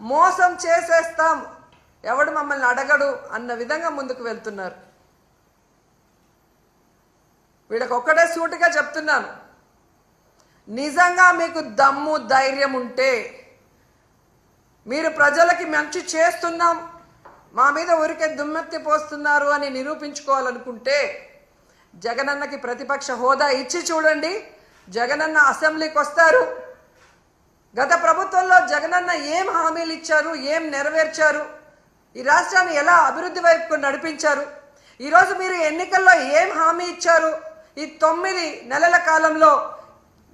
మోసం చేసేస్తాం. ఎవడు మమ్మల్ని అడగడు అన్న విధంగా ముందుకు వెళ్తున్నారు. వీళ్ళకి ఒక్కటే సూటిగా చెప్తున్నాను. నిజంగా మీకు దమ్ము ధైర్యం ఉంటే మీరు ప్రజలకి మంచి చేస్తున్నాం. మా మీద ఊరికే దుమ్మెత్తి పోస్తున్నారు అని నిరూపించుకోవాలనుకుంటే జగనన్నకి ప్రతిపక్ష హోదా ఇచ్చి చూడండి. జగనన్న అసెంబ్లీకి వస్తారు. గత ప్రభుత్వంలో జగనన్న ఏం హామీలు ఇచ్చారు ఏం నెరవేర్చారు ఈ రాష్ట్రాన్ని ఎలా అభివృద్ధి వైపుకు నడిపించారు ఈరోజు మీరు ఎన్నికల్లో ఏం హామీ ఇచ్చారు ఈ తొమ్మిది నెలల కాలంలో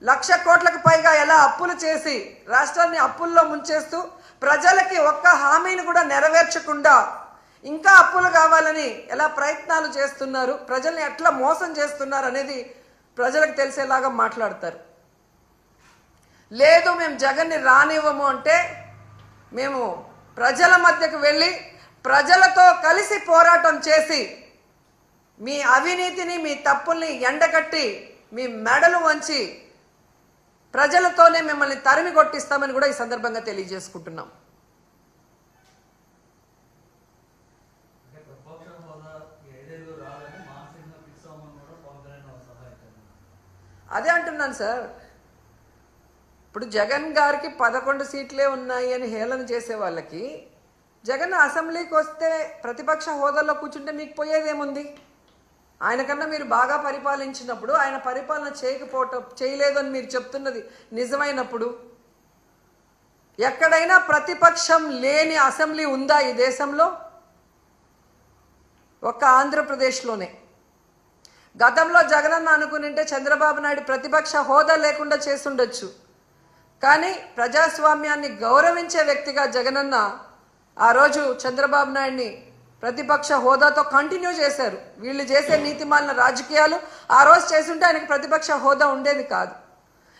లక్ష కోట్లకు పైగా ఎలా అప్పులు చేసి రాష్ట్రాన్ని అప్పుల్లో ముంచేస్తూ ప్రజలకి ఒక్క హామీని కూడా నెరవేర్చకుండా ఇంకా అప్పులు కావాలని ఎలా ప్రయత్నాలు చేస్తున్నారు ప్రజల్ని ఎట్లా మోసం చేస్తున్నారు అనేది ప్రజలకు తెలిసేలాగా మాట్లాడతారు. లేదు మేము జగన్ని రానివ్వము అంటే మేము ప్రజల మధ్యకు వెళ్ళి ప్రజలతో కలిసి పోరాటం చేసి మీ అవినీతిని మీ తప్పుల్ని ఎండగట్టి మీ మెడలు వంచి ప్రజలతోనే మిమ్మల్ని తరిమి కొట్టిస్తామని కూడా ఈ సందర్భంగా తెలియజేసుకుంటున్నాం. అదే అంటున్నాను సార్. ఇప్పుడు జగన్ గారికి పదకొండు సీట్లే ఉన్నాయి అని హేళన చేసే వాళ్ళకి జగన్ అసెంబ్లీకి వస్తే ప్రతిపక్ష హోదాలో కూర్చుంటే మీకు పోయేదేముంది? ఆయన కన్నా మీరు బాగా పరిపాలించినప్పుడు ఆయన పరిపాలన చేయకపోవటం చేయలేదు అని మీరు చెప్తున్నది నిజమైనప్పుడు ఎక్కడైనా ప్రతిపక్షం లేని అసెంబ్లీ ఉందా ఈ దేశంలో? ఒక్క ఆంధ్రప్రదేశ్లోనే. గతంలో జగనన్న అనుకునింటే చంద్రబాబు నాయుడు ప్రతిపక్ష హోదా లేకుండా చేసుండొచ్చు కానీ ప్రజాస్వామ్యాన్ని గౌరవించే వ్యక్తిగా జగనన్న ఆ రోజు చంద్రబాబు నాయుడిని ప్రతిపక్ష హోదాతో కంటిన్యూ చేశారు. వీళ్ళు చేసే నీతిమాలిన రాజకీయాలు ఆ రోజు చేసుంటే ఆయనకు ప్రతిపక్ష హోదా ఉండేది కాదు.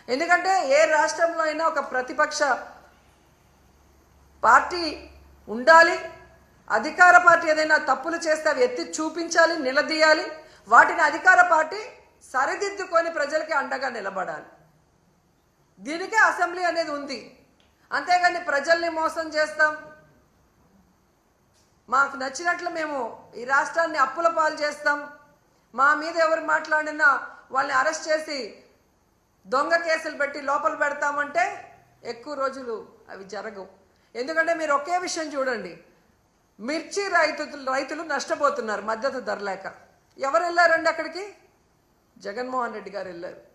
ఎందుకంటే ఏ రాష్ట్రంలో అయినా ఒక ప్రతిపక్ష పార్టీ ఉండాలి అధికార పార్టీ ఏదైనా తప్పులు చేస్తే అవి ఎత్తి చూపించాలి నిలదీయాలి వాటిని అధికార పార్టీ సరిదిద్దుకొని ప్రజలకి అండగా నిలబడాలి. దీనికే అసెంబ్లీ అనేది ఉంది. అంతేగాని ప్రజల్ని మోసం చేస్తాం. మాకు నచ్చినట్లు మేము ఈ రాష్ట్రాన్ని అప్పుల పాలు చేస్తాం. మా మీద ఎవరు మాట్లాడినా వాళ్ళని అరెస్ట్ చేసి దొంగ కేసులు పెట్టి లోపల పెడతామంటే ఎక్కువ రోజులు అవి జరగవు. ఎందుకంటే మీరు ఒకే విషయం చూడండి. మిర్చి రైతులు రైతులు నష్టపోతున్నారు మద్దతు ధర లేక. ఎవరు వెళ్ళారండి అక్కడికి? జగన్మోహన్ రెడ్డి గారు వెళ్ళారు.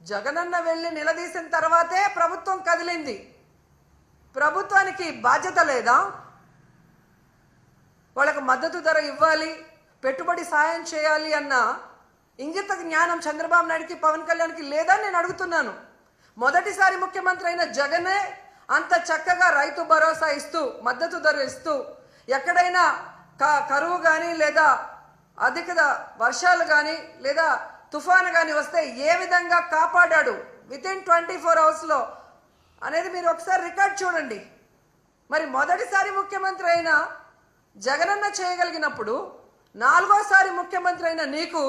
జగనన్న వెళ్ళి నిలదీసిన తర్వాతే ప్రభుత్వం కదిలింది. ప్రభుత్వానికి బాధ్యత లేదా? వాళ్ళకు మద్దతు ధర ఇవ్వాలి పెట్టుబడి సాయం చేయాలి అన్న ఇంగిత జ్ఞానం చంద్రబాబు నాయుడుకి పవన్ కళ్యాణ్కి లేదా నేను అడుగుతున్నాను. మొదటిసారి ముఖ్యమంత్రి అయిన జగనే అంత చక్కగా రైతు భరోసా ఇస్తూ మద్దతు ధర ఇస్తూ ఎక్కడైనా క కరువు కానీ లేదా అధిక వర్షాలు కానీ లేదా తుఫాను కానీ వస్తే ఏ విధంగా కాపాడాడు? విత్ ఇన్ ట్వంటీ ఫోర్ అవర్స్లో అనేది మీరు ఒకసారి రికార్డ్ చూడండి. మరి మొదటిసారి ముఖ్యమంత్రి అయిన జగనన్న చేయగలిగినప్పుడు నాలుగోసారి ముఖ్యమంత్రి అయిన నీకు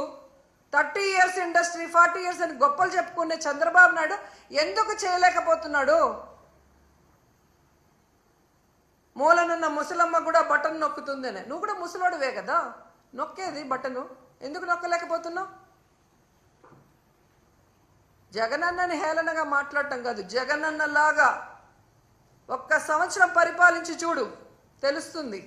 thirty years industry forty years అని గొప్పలు చెప్పుకునే చంద్రబాబు నాయుడు ఎందుకు చేయలేకపోతున్నాడు? మూలనున్న ముసలమ్మ కూడా బటన్ నొక్కుతుందనే. నువ్వు కూడా ముసలోడువే కదా. నొక్కేది బటను. ఎందుకు నొక్కలేకపోతున్నావు? జగనన్నని హేళనగా మాట్లాడటం కాదు జగనన్నలాగా ఒక్క సంవత్సరం పరిపాలించి చూడు తెలుస్తుంది.